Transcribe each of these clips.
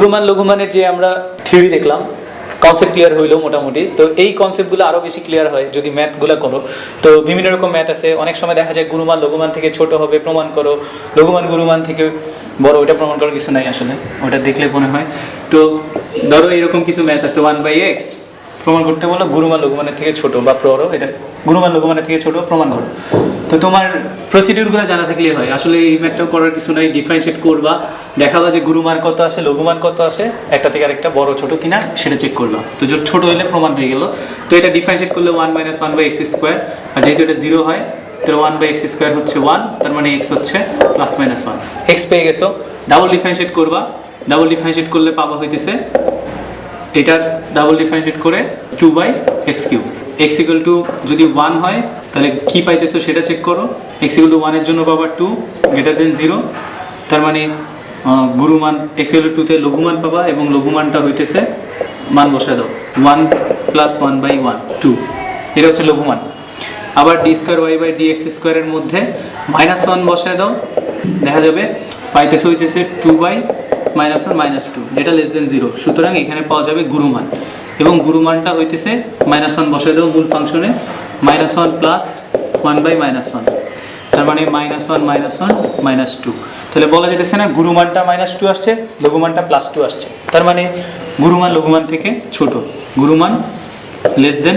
গুরুমান লঘুমানের যে আমরা থিওরি দেখলাম কনসেপ্ট ক্লিয়ার হইল মোটামুটি। তো এই কনসেপ্টগুলো আরও বেশি ক্লিয়ার হয় যদি ম্যাথগুলো করো। তো বিভিন্ন রকম ম্যাথ আছে, অনেক সময় দেখা যায় গুরুমান লঘুমান থেকে ছোট হবে, প্রমাণ করো। লঘুমান গুরুমান থেকে বড় ওটা প্রমাণ করার কিছু নাই আসলে ওটা দেখলে মনে হয়। তো ধরো এরকম কিছু ম্যাথ আছে ওয়ান বাই এক্স প্রমাণ করতে বলো গুরুমান লঘুমানের থেকে ছোট বা প্ররো এটা গুরুমান লঘুমানের থেকে ছোট প্রমাণ করো। তো তোমার প্রসিডিউরগুলো জানা থাকলেই হয়। আসলে এই ম্যাথটা করার কিছু নাই ডিফারেন্সিয়েট করবা, দেখাবা যে গুরুমান কত আসে লঘুমান কত আসে, একটা থেকে আরেকটা, বড়, ছোট কিনা, সেটা চেক করবা। তো ছোট হলে প্রমাণ হয়ে গেল। তো এটা ডিফারেন্সিয়েট করলে one minus one by x square আর যেহেতু এটা জিরো হয় তো ওয়ান বাই এক্স স্কোয়ার হচ্ছে ওয়ান তার মানে এক্স হচ্ছে প্লাস মাইনাস ওয়ান এক্স পেয়ে গেছো। ডাবল ডিফারেন্সিয়েট করবা। ডাবল ডিফারেন্সিয়েট করলে পাবা হইতেছে এটার ডাবল ডিফারেন্সিয়েট করে two by x cube x equal to যদি ওয়ান হয়, তাহলে কি পাইতেছো সেটা চেক করো। এক্স ইকুয়াল টু ওয়ানের জন্য পাবা টু গ্রেটার দেন জিরো তার মানে গুরুমান এক্স ইকুয়াল টুতে লঘুমান পাবা এবং লঘুমানটা হইতেছে মান বসায় দাও। One plus one by one two এটা হচ্ছে লঘুমান। আবার d square y by d x স্কোয়ারের মধ্যে মাইনাস ওয়ান বসায় দাও। দেখা যাবে, পাইতেছে হইতেছে two by minus one minus two যেটা লেস দেন জিরো সুতরাং এখানে পাওয়া যাবে গুরুমান। এবং গুরুমানটা হইতেছে মাইনাস ওয়ান বসায় দেবো মূল ফাংশনে minus one plus one by minus one তার মানে minus one minus one minus two তাহলে বলা যেতেছে না গুরুমানটা মাইনাস টু আসছে, লঘুমানটা প্লাস টু আসছে। তার মানে গুরুমান লঘুমান থেকে ছোট। গুরুমান লেস দেন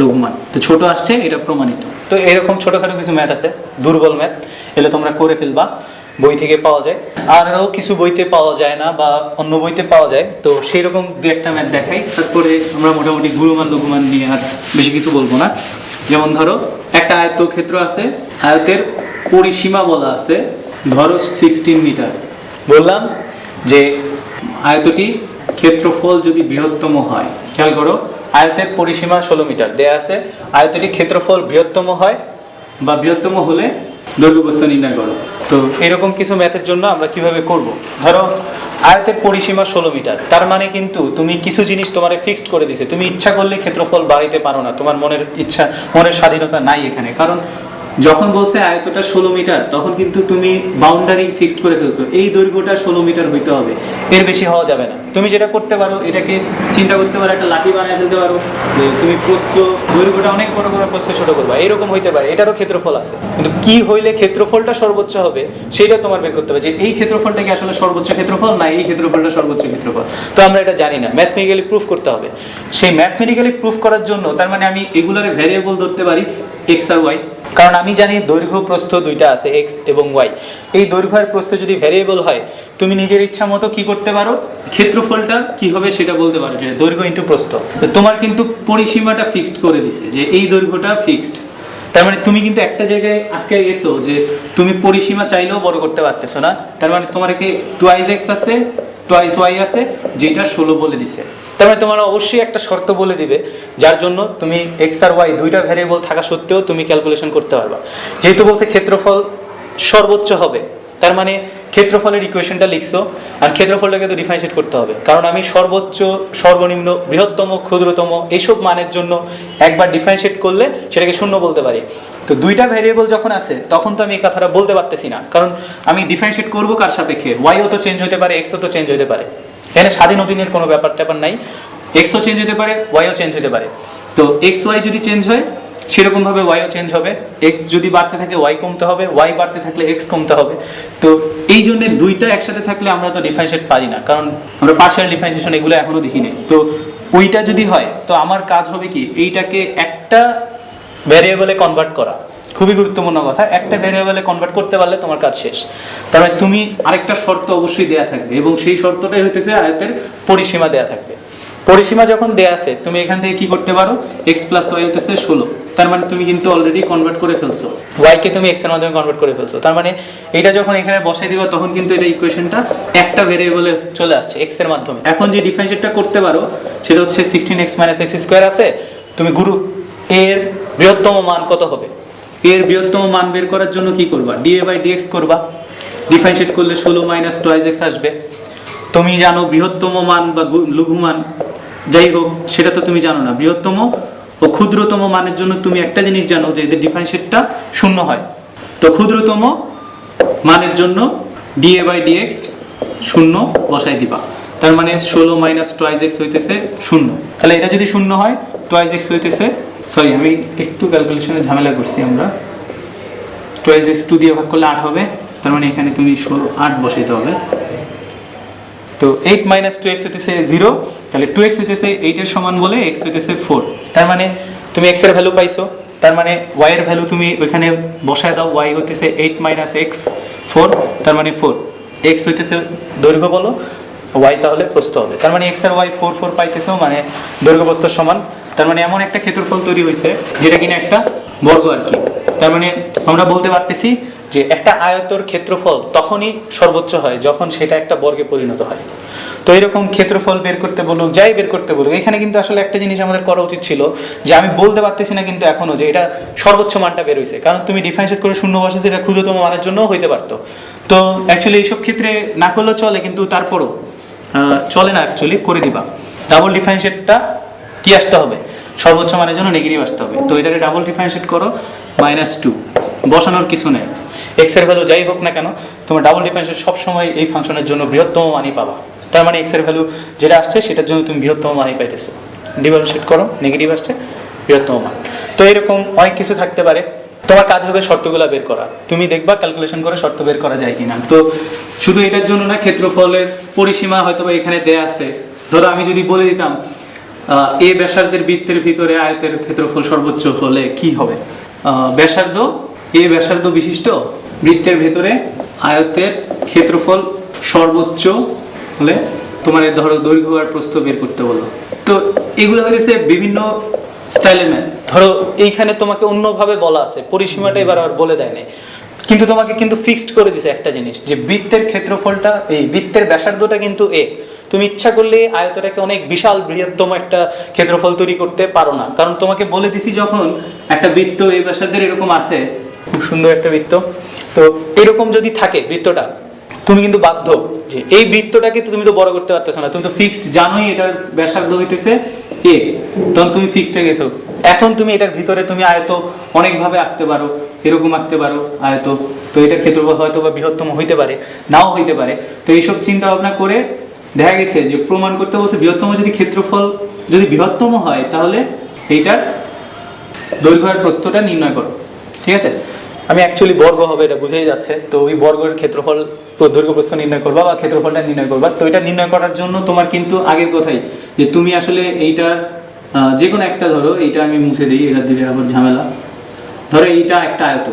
লঘুমান। তো ছোট আসছে, এটা প্রমাণিত। তো এরকম ছোটখাটো কিছু ম্যাথ আছে, দুর্বল ম্যাথ এগুলো তোমরা করে ফেলবা। বই থেকে পাওয়া যায়। আরও কিছু বইতে পাওয়া যায় না বা অন্য বইতে পাওয়া যায়। তো সেই রকম দু একটা ম্যাথ দেখাই। তারপরে আমরা মোটামুটি গুরুমান লঘুমান নিয়ে আর বেশি কিছু বলব না। যেমন ধরো, একটা আয়ত্ত ক্ষেত্র আছে, আয়তের পরিসীমা বলা আছে, ধরো সিক্সটিন মিটার বললাম যে আয়তটি ক্ষেত্রফল যদি বৃহত্তম হয়, খেয়াল করো, আয়তের পরিসীমা ষোলো মিটার দেয়া আছে, আয়তটি ক্ষেত্রফল বৃহত্তম হয় বা বৃহত্তম হলে দৈর্ঘ্য প্রস্থ নির্ণয় করো। তো এরকম কিছু ম্যাথের জন্য আমরা কীভাবে করব? ধরো, আয়তের পরিসীমা ষোলো মিটার। তার মানে কিন্তু তুমি কিছু জিনিস তোমার ফিক্সড করে দিছে। তুমি ইচ্ছা করলে ক্ষেত্রফল বাড়াইতে পারো না। তোমার মনের ইচ্ছা, মনের স্বাধীনতা নাই এখানে। কারণ যখন বলছে আয়তটা ষোলো মিটার, তখন কিন্তু তুমি বাউন্ডারি ফিক্সড করে ফেলছো। এই দৈর্ঘ্যটা ষোলো মিটার হইতে হবে। এর বেশি হওয়া যাবে না। তুমি যেটা করতে পারো, এটাকে চিন্তা করতে পারো, একটা লাঠি বানিয়ে ফেলতে পারো। তুমি প্রস্থ, দৈর্ঘ্যটা অনেক বড় বড় প্রস্থ ছোট করবা। এরকম হইতে পারে। এটারও ক্ষেত্রফল আছে। কিন্তু কি হইলে ক্ষেত্রফলটা সর্বোচ্চ হবে, সেটা তোমার বের করতে হবে যে এই ক্ষেত্রফলটা কি আসলে সর্বোচ্চ ক্ষেত্রফল না এই ক্ষেত্রফলটা সর্বোচ্চ ক্ষেত্রফল? তো আমরা এটা জানি না। ম্যাথমেটিক্যালি প্রুফ করতে হবে। সেই ম্যাথমেটিক্যালি প্রুফ করার জন্য, তার মানে আমি এগুলার ভ্যারিয়েবল ধরতে পারি এক্স আর ওয়াই কারণ আমি জানি দৈর্ঘ্য প্রস্থ দুইটা আছে এক্স এবং ওয়াই এই দৈর্ঘ্য আর প্রস্থ যদি ভ্যারিয়েবল হয়, তুমি নিজের ইচ্ছা মতো কি করতে পারো? ক্ষেত্রফলটা কি হবে সেটা বলতে পারো, যে দৈর্ঘ্য ইন্টু প্রস্থ। তোমার কিন্তু পরিসীমাটা ফিক্সড করে দিছে, যে এই দৈর্ঘ্যটা ফিক্সড তার মানে তুমি কিন্তু একটা জায়গায় আটকে গেছো, যে তুমি পরিসীমা চাইলেও বড় করতে পারতেছো না। তার মানে তোমার কি টুয়াইজ এক্স আছে টুয়াইজ ওয়াই আছে, যেটা ষোলো বলে দিছে। তার মানে তোমার অবশ্যই একটা শর্ত বলে দিবে, যার জন্য তুমি এক্স আর ওয়াই দুইটা ভ্যারিয়েবল থাকা সত্ত্বেও তুমি ক্যালকুলেশন করতে পারবা। যেহেতু বলছে ক্ষেত্রফল সর্বোচ্চ হবে, তার মানে ক্ষেত্রফলের ইকুয়েশনটা লিখছো, আর ক্ষেত্রফলটাকে তো ডিফারেন্সিয়েট করতে হবে। কারণ আমি সর্বোচ্চ, সর্বনিম্ন, বৃহত্তম, ক্ষুদ্রতম এইসব মানের জন্য একবার ডিফারেন্সিয়েট করলে সেটাকে শূন্য বলতে পারি। তো দুইটা ভ্যারিয়েবল যখন আছে, তখন তো আমি এই কথাটা বলতে পারতেছি না। কারণ আমি ডিফারেন্সিয়েট করব কার সাপেক্ষে? ওয়াইও তো চেঞ্জ হতে পারে এক্সও তো চেঞ্জ হতে পারে। এখানে স্বাধীন অধীনের কোনো ব্যাপার ট্যাপার নাই। এক্সও চেঞ্জ হতে পারে ওয়াইও চেঞ্জ হতে পারে। তো এক্স ওয়াই যদি চেঞ্জ হয়, সেরকমভাবে ওয়াইও চেঞ্জ হবে। এক্স যদি বাড়তে থাকে ওয়াই কমতে হবে। ওয়াই বাড়তে থাকলে এক্স কমতে হবে। তো এই জন্য দুইটা একসাথে থাকলে আমরা তো ডিফারেন্সিয়েট পারি না, কারণ আমরা পার্সিয়াল ডিফারেন্সিয়েশন এগুলো এখনও দেখিনি তো ওইটা যদি হয়, তো আমার কাজ হবে কি, এইটাকে একটা ভ্যারিয়েবলে কনভার্ট করা। খুবই গুরুত্বপূর্ণ কথা। একটা ভ্যারিয়েবলে কনভার্ট করতে পারলে তোমার কাজ শেষ। মানে তুমি আরেকটা শর্ত অবশ্যই দেয়া থাকবে এবং সেই শর্তটাই হইতেছে আয়তের পরিসীমা দেয়া থাকবে। পরিসীমা যখন দেয়া আছে, তুমি এখান থেকে কি করতে পারো? এক্স প্লাস ওয়াই হইতেছে ষোলো। তার মানে তুমি কিন্তু অলরেডি কনভার্ট করে ফেলছো। ওয়াই কে তুমি এক্সের মাধ্যমে কনভার্ট করে ফেলছো। তার মানে এটা যখন এখানে বসাই দিবা, তখন কিন্তু এটা ইকুয়েশনটা একটা ভেরিয়েবলে চলে আসছে এক্সের মাধ্যমে। এখন যে ডিফারেন্সিয়েটটা করতে পারো, সেটা হচ্ছে sixteen x minus x square আছে। তুমি গুরু এর বৃহত্তম মান কত হবে? এর বৃহত্তম মান বের করার জন্য কি করবা? D a by d x করবা। ডিফারেন্সিয়েট করলে ষোলো মাইনাস টুয়াইজ এক্স আসবে। তুমি জানো বৃহত্তম মান বা লঘু মান, যাই হোক, সেটা তো তুমি জানো না। বৃহত্তম ও ক্ষুদ্রতম মানের জন্য তুমি একটা জিনিস জানো যে এদের ডিফারেন্সিয়েটটা শূন্য হয়। তো ক্ষুদ্রতম মানের জন্য ডিএ বাই ডিএক্স শূন্য বসাই দিবা। তার মানে ষোলো মাইনাস টুয়াইজ এক্স হইতেছে শূন্য। তাহলে এটা যদি শূন্য হয় টুয়াইজ এক্স হইতেছে সরি আমি একটু ক্যালকুলেশনে ঝামেলা করছি আমরা। টুয়েলভ এক্স টু দিয়ে ভাগ করলে আট হবে। তার মানে এখানে তুমি ষোলো, আট বসাইতে হবে। তো এইট মাইনাস টু এক্স হইতেছে জিরো তাহলে টু এক্স হইতেছে এইটের সমান বলে এক্স হইতেছে ফোর তার মানে তুমি এক্সের ভ্যালু পাইছো। তার মানে ওয়াই এর ভ্যালু তুমি ওইখানে বসায় দাও। ওয়াই হইতেছে এইট মাইনাস এক্স ফোর তার মানে ফোর এক্স হইতেছে দৈর্ঘ্য বলো ওয়াই তাহলে প্রস্থ হবে। তার মানে এক্স আর ওয়াই ফোর ফোর পাইতেছো মানে দৈর্ঘ্য প্রস্থ সমান। তার মানে এমন একটা ক্ষেত্রফল তৈরি হয়েছে, যেটা কিনা একটা বর্গ আর কি। তার মানে আমরা বলতে পারতেছি যে একটা আয়তর ক্ষেত্রফল তখনই সর্বোচ্চ হয় যখন সেটা একটা বর্গে পরিণত হয়। তো এরকম ক্ষেত্রফল বের করতে বলুক, যাই বের করতে বলুক, এখানে কিন্তু আসলে একটা জিনিস আমাদের করা উচিত ছিল যে আমি বলতে পারতেছি না কিন্তু এখনও যে এটা সর্বোচ্চ মানটা বের হয়েছে। কারণ তুমি ডিফারেন্সিয়েট করে শূন্য বসেছে এটা ক্ষুদ্রতম মানের জন্য হইতে পারতো। তো অ্যাকচুয়ালি এইসব ক্ষেত্রে না করলেও চলে, কিন্তু তারপরও চলে না অ্যাকচুয়ালি করে দিবা। ডাবল ডিফারেন্সিয়েটটা কি আসতে হবে? সর্বোচ্চ মানের জন্য নেগেটিভ আসতে হবে। তো এটাকে ডাবল ডিফারেন্সিয়েট করো মাইনাস টু বসানোর কিছু নেই। এক্সের ভ্যালু যাই হোক না কেন, তোমার ডাবল ডিফারেন্সিয়েট সবসময় এই ফাংশনের জন্য বৃহত্তম মানই পাবা। তার মানে এক্সের ভ্যালু যেটা আসছে, সেটার জন্য তুমি বৃহত্তম মানই পাইতেছো। ডিফারেন্সিয়েট করো নেগেটিভ আসছে, বৃহত্তম মান। তো এরকম অনেক কিছু থাকতে পারে। তোমার কাজ হবে শর্তগুলো বের করা। তুমি দেখবা ক্যালকুলেশন করে শর্ত বের করা যায় কিনা। তো শুধু এটার জন্য না, ক্ষেত্রফলের পরিসীমা হয়তো এখানে দেয়া আছে। ধরো আমি যদি বলে দিতাম এ ব্যাসার্ধের বৃত্তের ভিতরে আয়তের ক্ষেত্রফল সর্বোচ্চ হলে কি হবে? ব্যাসার্ধ, এ ব্যাসার্ধ বিশিষ্ট বৃত্তের ভেতরে আয়তের ক্ষেত্রফল সর্বোচ্চ হলে তোমার ধরো দৈর্ঘ্য আর প্রস্থ বের করতে বলো। তো এগুলো হয়েছে বিভিন্ন স্টাইলের ম্যাথ। ধরো এইখানে তোমাকে অন্যভাবে বলা আছে, পরিসীমাটা এবার আর বলে দেয় নাই। কিন্তু তোমাকে কিন্তু ফিক্সড করে দিছে একটা জিনিস, যে বৃত্তের ক্ষেত্রফলটা, এই বৃত্তের ব্যাসার্ধটা কিন্তু এ। তুমি ইচ্ছা করলে আয়তটাকে অনেক বিশাল, বৃহত্তম একটা ক্ষেত্রফল তৈরি করতে পারো না। কারণ তোমাকে বলে দিছি যখন একটা বৃত্ত এই ব্যাসার্ধের এরকম আছে। খুব সুন্দর একটা বৃত্ত। তো এরকম যদি থাকে বৃত্তটা, তুমি কিন্তু বাধ্য যে এই বৃত্তটাকে তুমি তো বড় করতে পারতেছো না। তুমি তো ফিক্সড জানোই এটার ব্যাসার্ধ হইতেছে এ তখন তুমি ফিক্সড হয়ে গেছো। এখন তুমি এটার ভিতরে তুমি আয়ত অনেকভাবে আঁকতে পারো, এরকম আঁকতে পারো আয়ত। তো এটার ক্ষেত্রফল হয়তো বা বৃহত্তম হইতে পারে, নাও হইতে পারে। তো এইসব চিন্তা ভাবনা করে দেখা গেছে যে প্রমাণ করতে বলছে বৃহত্তম যদি ক্ষেত্রফল যদি বৃহত্তম হয়, তাহলে এইটার দৈর্ঘ্যের প্রস্থটা নির্ণয় করো। ঠিক আছে? আমি অ্যাকচুয়ালি বর্গ হবে, এটা বুঝেই যাচ্ছে। তো ওই বর্গের ক্ষেত্রফল, দৈর্ঘ্য, প্রস্থ নির্ণয় করবা বা ক্ষেত্রফলটা নির্ণয় করবা। তো এটা নির্ণয় করার জন্য তোমার কিন্তু আগের কথাই, যে তুমি আসলে এইটার যে কোনো একটা ধরো, এইটা আমি মুছে দিই এটা দিলে আবার ঝামেলা। ধরো এইটা একটা আয়ত,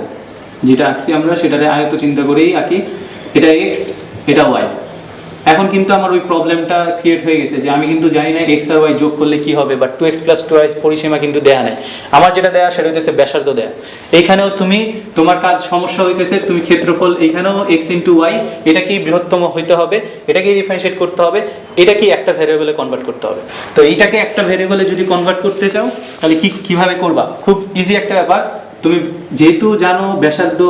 যেটা আঁকছি আমরা, সেটারে আয়ত চিন্তা করেই আঁকি। এটা এক্স এটা ওয়াই এখন কিন্তু আমার ওই প্রবলেমটা ক্রিয়েট হয়ে গেছে যে আমি কিন্তু জানি না এক্স আর ওয়াই যোগ করলে কি হবে বা two x plus two y পরিসীমা কিন্তু দেয়া নেই। আমার যেটা দেয়া, সেটা হইতেছে ব্যাসার্ধ দেয়া। এইখানেও তুমি, তোমার কাজ সমস্যা হইতেছে, তুমি ক্ষেত্রফল এইখানেও এক্স ইন্টু ওয়াই এটা কি বৃহত্তম হইতে হবে এটাকে ডিফারেন্সিয়েট করতে হবে এটা কি একটা ভ্যারিয়েবলে কনভার্ট করতে হবে। তো এইটাকে একটা ভ্যারিয়েবলে যদি কনভার্ট করতে চাও, তাহলে কি, কীভাবে করবা? খুব ইজি একটা ব্যাপার। তুমি যেহেতু জানো ব্যাসার্ধ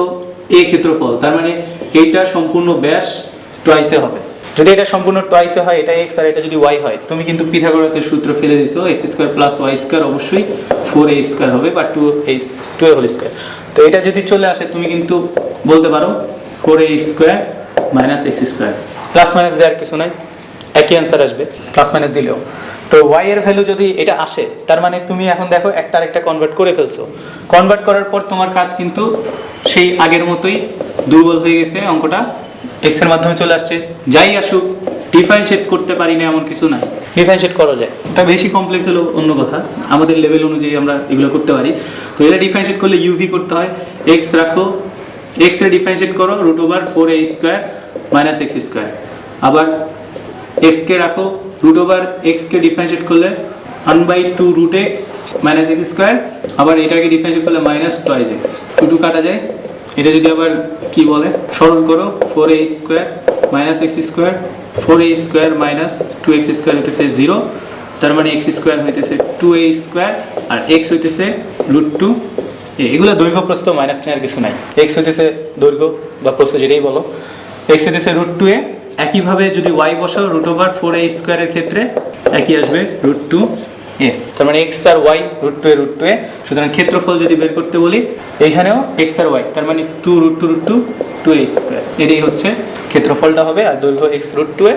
এ ক্ষেত্রফল, তার মানে এইটা সম্পূর্ণ ব্যাস টয়েসে হবে। যদি এটা সম্পূর্ণ টয়েসে হয়, এটা এক্স আর এটা যদি ওয়াই হয়, তুমি কিন্তু পিথাগোরাসের সূত্র ফেলে দিছো x square plus y square অবশ্যই ফোর এ স্কোয়ার হবে বা two h two whole square তো এটা যদি চলে আসে, তুমি কিন্তু বলতে পারো four a square minus x square plus minus দেওয়ার কিছু নাই, একই অ্যান্সার আসবে প্লাস মাইনাস দিলেও। তো ওয়াই এর ভ্যালু যদি এটা আসে, তার মানে তুমি এখন দেখো একটা আরেকটা কনভার্ট করে ফেলছো। কনভার্ট করার পর তোমার কাজ কিন্তু সেই আগের মতোই দুর্বল হয়ে গেছে অঙ্কটা। এক্সের মাধ্যমে চলে আসছে। যাই আসুক ডিফারেন্সিয়েট করতে পারি না এমন কিছু নাই। ডিফারেন্সিয়েট করা যায়। তা বেশি কমপ্লেক্স হলো অন্য কথা। আমাদের লেভেল অনুযায়ী আমরা এগুলো করতে পারি। তো এটা ডিফারেন্সিয়েট করলে ইউভি করতে হয়। এক্স রাখো। এক্সের ডিফারেন্সিয়েট করো root over four a square minus x square আবার এক্স কে রাখো রুট ওভার এক্স কে ডিফারেন্সিয়েট করলে one by two root x minus x square আবার এটাকে ডিফারেন্সিয়েট করলে minus twice x two two কাটা যায়। এটা যদি আবার কি বলে? সরল করো four a square minus x square four a square minus two x square হইতেছে জিরো তার মানে এক্স স্কোয়ার হইতেছে টু এ স্কোয়ার আর এক্স হইতেছে রুট টু এগুলো দৈর্ঘ্য প্রস্থ মাইনাস নেওয়ার কিছু নাই। এক্স হইতেছে দৈর্ঘ্য বা প্রস্থ যেটাই বলো। এক্স হইতেছে রুট টু এ একইভাবে যদি ওয়াই বসাও রুট ওভার ফোর এ স্কোয়ারের ক্ষেত্রে একই আসবে রুট টু এ, তার মানে x R y root two a root two a, সুতরাং ক্ষেত্রফল যদি বের করতে বলি, এইখানেও এক্স আর ওয়াই তার মানে two root two root two two a square এটাই হচ্ছে ক্ষেত্রফলটা হবে আর দৈর্ঘ্য এক্স রুট টু এ,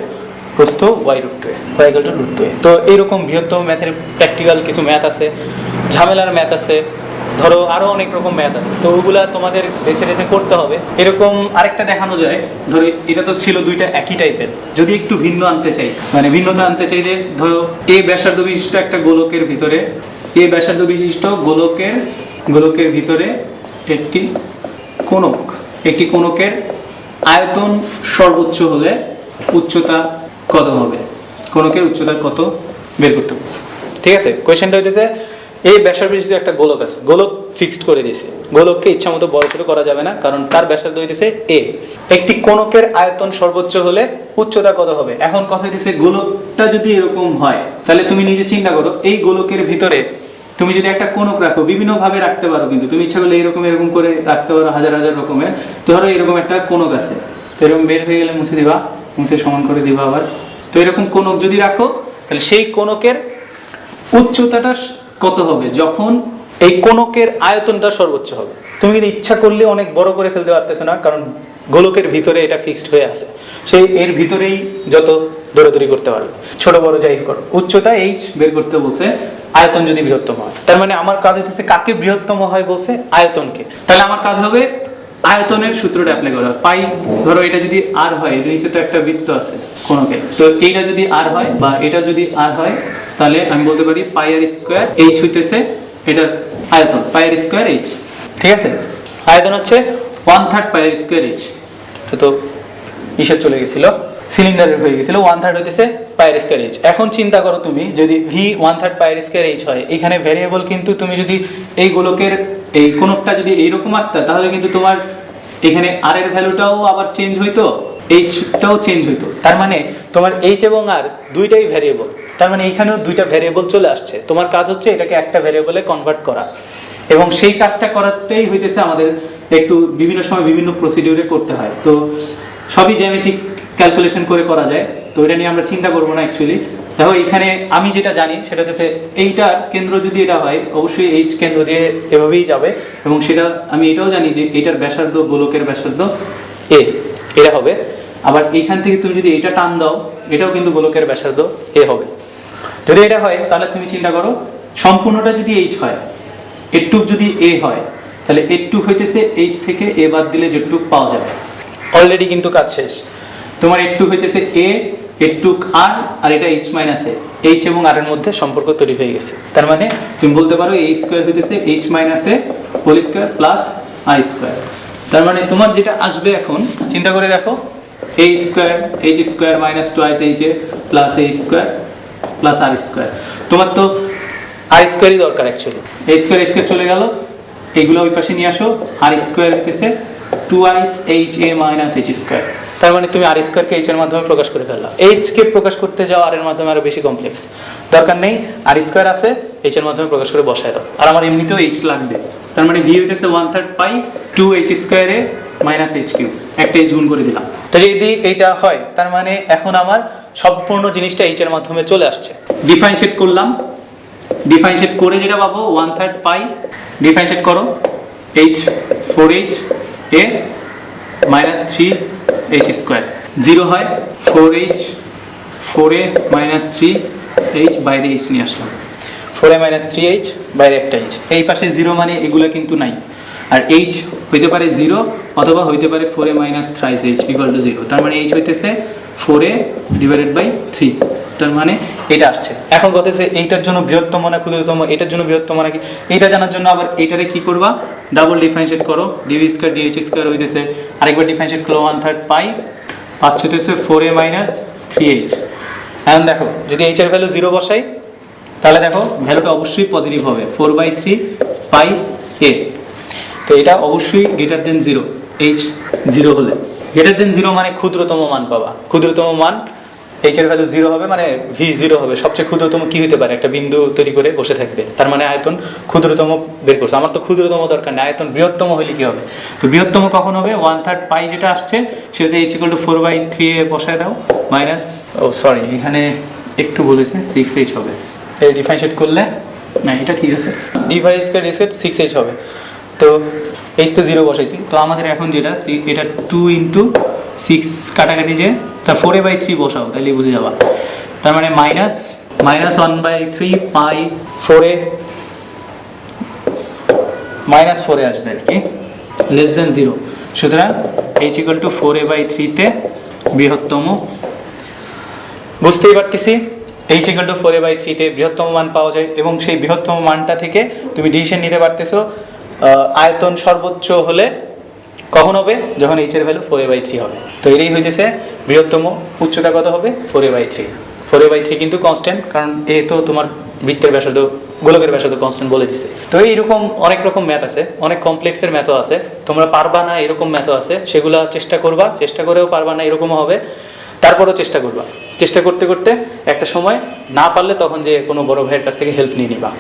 প্রস্থ y root two a y two root two a. তো এইরকম বৃহত্তম ম্যাথের প্র্যাকটিক্যাল কিছু ম্যাথ আছে, ঝামেলার ম্যাথ আছে ধরো আরও অনেক রকম ম্যাথ আছে। তো ওগুলা তোমাদের বেছে বেছে করতে হবে। এরকম আরেকটা দেখানো যায়। ধরো এটা তো ছিল দুইটা একই টাইপের যদি একটু ভিন্ন আনতে চাই মানে ভিন্নতা আনতে চাইলে ধরো এ ব্যাসার্ধ বিশিষ্ট একটা গোলকের ভিতরে এ ব্যাসার্ধ বিশিষ্ট গোলকের গোলকের ভিতরে একটি কোণক। একটি কোণকের আয়তন সর্বোচ্চ হলে উচ্চতা কত হবে? কোণকের উচ্চতা কত? বের করতে ঠিক আছে? কোয়েশ্চেনটা হইতেছে এই ব্যাসার্ধ একটা গোলক আছে, গোলক ফিক্সড করে দিয়েছে। গোলককে ইচ্ছা মতো বড় করে করা যাবে না, কারণ তার ব্যাসার্ধ হইতেছে এ একটি কোণকের আয়তন সর্বোচ্চ হলে উচ্চতা কত হবে? এখন কথা হইতেছে গোলকটা যদি এরকম হয়, তাহলে তুমি নিজে চিন্তা করো, এই গোলকের ভিতরে তুমি যদি একটা কোণক রাখো বিভিন্ন ভাবে রাখতে পারো কিন্তু, তুমি ইচ্ছা করলে এরকম এরকম করে রাখতে পারো, হাজার হাজার রকমের। ধরো এরকম একটা কোণক আছে, তো এরকম বের হয়ে গেলে মুছে দিবা, মুছে সমান করে দিবা আবার। তো এরকম কোণক যদি রাখো, তাহলে সেই কোণকের উচ্চতাটা কত হবে? যখন এই কোণকের আয়তনটা সর্বোচ্চ হবে। তুমি কিন্তু ইচ্ছা করলে অনেক বড় করে ফেলতে পারতেছো না, কারণ গোলকের ভিতরে এটা ফিক্সড হয়ে আছে। সেই এর ভিতরেই যত দৌড়াদৌড়ি করতে পারবে। ছোট, বড় যাই করো উচ্চতা এইচ বের করতে বলছে আয়তন যদি বৃহত্তম হয়। তার মানে আমার কাজ হচ্ছে কাকে বৃহত্তম হয় বলছে আয়তনকে। তাহলে আমার কাজ হবে আয়তনের সূত্রটা অ্যাপ্লাই করা। পাই, ধরো এটা যদি আর হয়, এর নিচে তো একটা বৃত্ত আছে কোনকে তো এটা যদি আর হয় বা এটা যদি আর হয় তাহলে আমি বলতে পারি পাই আর স্কোয়ার এইচ হইতেছে এটার আয়তন পাই আর স্কোয়ার এইচ ঠিক আছে? আয়তন হচ্ছে one third pi r square h তো ইসের চলে গেছিল সিলিন্ডারের হয়ে গেছিল ওয়ান থার্ড হইতেছে পায়ের স্কোয়ার এইচ এখন চিন্তা করো তুমি, যদি ভি ওয়ান থার্ড পায়ের স্কোয়ার এইচ হয়, এখানে ভ্যারিয়েবল কিন্তু তুমি যদি এই গোলকের, এই কোনটা যদি এইরকম আঁকতা, তাহলে কিন্তু তোমার এখানে আর এর ভ্যালুটাও আবার চেঞ্জ হইতো এইচটাও চেঞ্জ হইতো। তার মানে তোমার এইচ এবং আর দুইটাই ভ্যারিয়েবল তার মানে এইখানেও দুইটা ভ্যারিয়েবল চলে আসছে। তোমার কাজ হচ্ছে এটাকে একটা ভ্যারিয়েবলে কনভার্ট করা। এবং সেই কাজটা করাতেই হইতেছে আমাদের একটু বিভিন্ন সময় বিভিন্ন প্রসিডিউরে করতে হয়। তো সবই জ্যামিতিক ক্যালকুলেশন করে করা যায়। তো এটা নিয়ে আমরা চিন্তা করব না অ্যাকচুয়ালি দেখো এখানে আমি যেটা জানি সেটা হচ্ছে এইটার কেন্দ্র যদি এটা হয়, অবশ্যই এইচ কেন্দ্র দিয়ে এভাবেই যাবে। এবং সেটা আমি এটাও জানি যে এটার ব্যাসার্ধ গোলকের ব্যাসার্ধ এ এটা হবে। আবার এইখান থেকে তুমি যদি এটা টান দাও, এটাও কিন্তু গোলকের ব্যাসার্ধ এ হবে। যদি এটা হয়, তাহলে তুমি চিন্তা করো, সম্পূর্ণটা যদি এইচ হয়, এটুক যদি এ হয়, তাহলে এটুক হইতেছে এইচ থেকে এ বাদ দিলে যেটুক পাওয়া যাবে। অলরেডি কিন্তু কাজ শেষ। তোমার এটুক হইতেছে এ এটুক আর আর এটা এইচ মাইনাস এ এইচ এবং আর এর মধ্যে সম্পর্ক তৈরি হয়ে গেছে। তার মানে তুমি বলতে পারো এই স্কোয়ার হইতেছে h minus a whole square plus r square তার মানে তোমার যেটা আসবে এখন, চিন্তা করে দেখো a square h square minus twice h a plus a square plus r square তোমার তো আর স্কোয়ারই দরকার অ্যাকচুয়ালি এই স্কোয়ার স্কোয়ার চলে গেল। এগুলো ওই পাশে নিয়ে আসো। আর স্কোয়ার হইতেছে twice h a minus h square তার মানে তুমি আর স্কোয়ারকে এইচ এর মাধ্যমে প্রকাশ করে ফেললা। এইচ কে প্রকাশ করতে যাও আর এর মাধ্যমে আরও বেশি কমপ্লেক্স দরকার নেই আর স্কোয়ার আছে এইচ এর মাধ্যমে প্রকাশ করে বসায় দাও। আর আমার এমনিতেও এইচ লাগবে। তার মানে ভি হইতেছে one third pi two h স্কোয়ারে মাইনাস এইচ কিউ একটা এইচ গুণ করে দিলাম। তো যদি এইটা হয় তার মানে এখন আমার সম্পূর্ণ জিনিসটা এইচ এর মাধ্যমে চলে আসছে। ডিফারেন্সিয়েট করলাম। ডিফারেন্সিয়েট করে যেটা পাবো ওয়ান থার্ড পাই ডিফারেন্সিয়েট করো h four h a minus three h square zero হয় four h four a minus three h বাইরে এইচ নিয়ে আসলাম। Four a minus three h বাইরে একটা এইচ এই পাশে জিরো মানে এগুলো কিন্তু নাই। আর এইচ হইতে পারে জিরো অথবা হইতে পারে four a minus thrice h equal to zero তার মানে এইচ হইতেছে four a divided by three তার মানে এটা আসছে। এখন কথা এইটার জন্য বৃহত্তম না ক্ষুদ্রতম? এটার জন্য বৃহত্তম নাকি? এইটা জানার জন্য আবার এইটারে কি করবা? ডাবল ডিফারেন্সিয়েট করো। D v square d h square হইতেছে। আরেকবার ডিফারেন্সিয়েট করো ওয়ান থার্ড পাই পাঁচ হইতেছে four a minus three h এখন দেখো, যদি এইচ এর ভ্যালু জিরো বসাই, তাহলে দেখো ভ্যালুটা অবশ্যই পজিটিভ হবে। Four by three pi a তো এটা অবশ্যই greater than zero h zero হলে। গ্রেটার দেন জিরো মানে ক্ষুদ্রতম মান পাবা। ক্ষুদ্রতম মান এইচ এর ভ্যালু জিরো হবে মানে ভি জিরো হবে। সবচেয়ে ক্ষুদ্রতম কি হতে পারে? একটা বিন্দু তৈরি করে বসে থাকবে। তার মানে আয়তন ক্ষুদ্রতম বের করছে। আমার তো ক্ষুদ্রতম দরকার নেই। আয়তন বৃহত্তম হলে কি হবে? তো বৃহত্তম কখন হবে? ওয়ান থার্ড পাই যেটা আসছে, সেটাতে h equal to four by three a বসায় দাও। মাইনাস ও সরি এখানে একটু বলেছে সিক্স এইচ হবে। এই ডিফারেন্সিয়েট করলে না, এটা ঠিক আছে। D v square square six h হবে। তো এইচ তো জিরো বসাইছি। তো আমাদের এখন যেটা এটা টু ইন্টু সিক্স কাটাকাটি যে, তা ফোর বাই থ্রি বসাও তাহলে বুঝে যাবা। তার মানে minus minus one by three pi four minus ফোরে আসবে আর কি লেস দেন জিরো সুতরাং h equal to four by থ্রিতে বৃহত্তম, বুঝতেই পারতেছি? H equal to four by থ্রিতে বৃহত্তম মান পাওয়া যায় এবং সেই বৃহত্তম মানটা থেকে তুমি ডিসিশন নিতে পারতেছো। আয়তন সর্বোচ্চ হলে কখন হবে? যখন এইচ এর ভ্যালু ফোর বাই থ্রি হবে। তো এটাই হইতেছে বৃহত্তম উচ্চতা কত হবে? Four by three four by three কিন্তু কনস্ট্যান্ট কারণ এ তো তোমার বৃত্তের ব্যাসার্ধ, গোলকের ব্যাসার্ধ কনস্ট্যান্ট বলে দিচ্ছে তো এইরকম অনেক রকম ম্যাথ আছে, অনেক কমপ্লেক্সের ম্যাথও আছে। তোমরা পারবা না এরকম ম্যাথও আছে। সেগুলো চেষ্টা করবা, চেষ্টা করেও পারবা না এরকমও হবে। তারপরেও চেষ্টা করবা। চেষ্টা করতে করতে একটা সময় না পারলে তখন যে কোনো বড় ভাইয়ের কাছ থেকে হেল্প নিয়ে নিবা।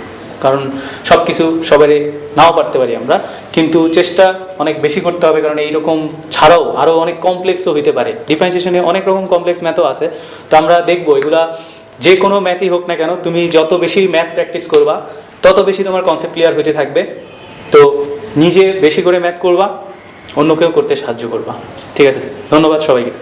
কারণ সব কিছু সবারই নাও পারতে পারি আমরা। কিন্তু চেষ্টা অনেক বেশি করতে হবে কারণ এইরকম ছাড়াও আরও অনেক কমপ্লেক্সও হইতে পারে। ডিফারেন্সিয়েশনে অনেক রকম কমপ্লেক্স ম্যাথও আছে। তো আমরা দেখব এগুলা যে কোনো ম্যাথই হোক না কেন, তুমি যত বেশি ম্যাথ প্র্যাকটিস করবা, তত বেশি তোমার কনসেপ্ট ক্লিয়ার হতে থাকবে। তো নিজে বেশি করে ম্যাথ করবা, অন্য কেউ করতে সাহায্য করবা। ঠিক আছে? ধন্যবাদ সবাইকে।